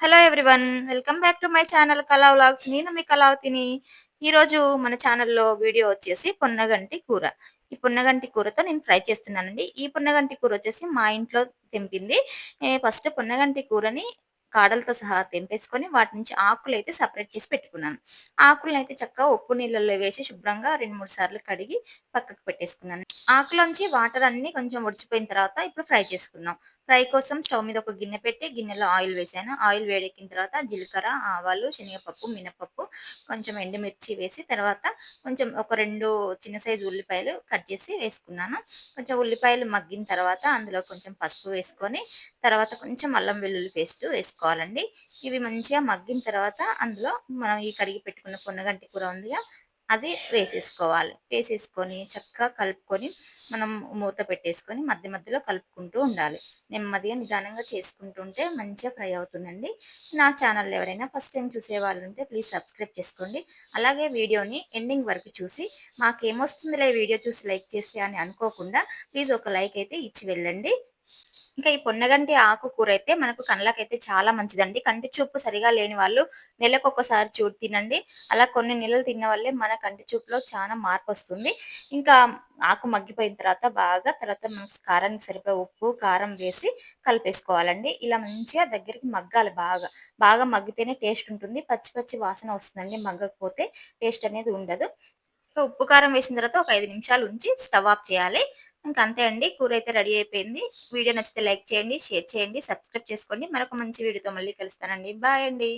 Hello everyone welcome back to my channel Kala vlogs. నేను మీ కళావతిని. ఈరోజు మన ఛానల్లో వీడియో వచ్చేసి పొన్నగంటి కూర. ఈ పొన్నగంటి కూరతో నేను ఫ్రై చేస్తున్నానండి. ఈ పొన్నగంటి కూర వచ్చేసి మా ఇంట్లో తెంపింది. ఫస్ట్ పొన్నగంటి కూరని కాడలతో సహా తెంపేసుకొని వాటి నుంచి ఆకులు అయితే సపరేట్ చేసి పెట్టుకున్నాను. ఆకులను అయితే చక్కగా ఉప్పు నీళ్ళల్లో వేసి శుభ్రంగా రెండు మూడు సార్లు కడిగి పక్కకు పెట్టేసుకున్నాను. ఆకులోంచి వాటర్ అన్ని కొంచెం ఉడిచిపోయిన తర్వాత ఇప్పుడు ఫ్రై చేసుకుందాం. ఫ్రై కోసం స్టవ్ మీద ఒక గిన్నె పెట్టి గిన్నెలో ఆయిల్ వేసాను. ఆయిల్ వేడెక్కిన తర్వాత జీలకర్ర ఆవాలు శనగపప్పు మినపప్పు కొంచెం ఎండుమిర్చి వేసి తర్వాత కొంచెం ఒక రెండు చిన్న సైజు ఉల్లిపాయలు కట్ చేసి వేసుకున్నాను. కొంచెం ఉల్లిపాయలు మగ్గిన తర్వాత అందులో కొంచెం పసుపు వేసుకొని తర్వాత కొంచెం అల్లం వెల్లుల్లి పేస్ట్ వేసుకోవాలండి. ఇవి మంచిగా మగ్గిన తర్వాత అందులో మనం ఈ కడిగి పెట్టుకున్న పొన్నగంటి కూర ఉందిగా అది వేసేసుకోవాలి. వేసేసుకొని చక్కగా కలుపుకొని మనం మూత పెట్టేసుకొని మధ్య మధ్యలో కలుపుకుంటూ ఉండాలి. నెమ్మదిగా నిదానంగా చేసుకుంటుంటే మంచిగా ఫ్రై అవుతుందండి. నా ఛానల్ ఎవరైనా ఫస్ట్ టైం చూసే వాళ్ళు ఉంటే ప్లీజ్ సబ్స్క్రైబ్ చేసుకోండి. అలాగే వీడియోని ఎండింగ్ వరకు చూసి మాకేమొస్తుందిలే వీడియో చూసి లైక్ చేస్తే అని అనుకోకుండా ప్లీజ్ ఒక లైక్ అయితే ఇచ్చి వెళ్ళండి. ఇంకా ఈ పొన్నగంటి ఆకుకూర అయితే మనకు కళ్ళకైతే చాలా మంచిదండి. కంటి చూపు సరిగా లేని వాళ్ళు నెలకు ఒకసారి చూడు తినండి. అలా కొన్ని నెలలు తిన్న వల్లే మన కంటి చూపులో చాలా మార్పు వస్తుంది. ఇంకా ఆకు మగ్గిపోయిన తర్వాత బాగా తర్వాత మనకు కారానికి సరిపోయే ఉప్పు కారం వేసి కలిపేసుకోవాలండి. ఇలా మంచిగా దగ్గరికి మగ్గాలి బాగా. బాగా మగ్గితేనే టేస్ట్ ఉంటుంది. పచ్చి పచ్చి వాసన వస్తుందండి మగ్గకపోతే టేస్ట్ అనేది ఉండదు. ఉప్పు కారం వేసిన తర్వాత ఒక ఐదు నిమిషాలు ఉంచి స్టవ్ ఆఫ్ చేయాలి. అంతే అండి. కూర అయితే రెడీ అయిపోయింది. వీడియో నచ్చితే లైక్ చేయండి షేర్ చేయండి సబ్స్క్రైబ్ చేసుకోండి. మరొక మంచి వీడియోతో మళ్ళీ కలుస్తానండి. బాయ్ అండి.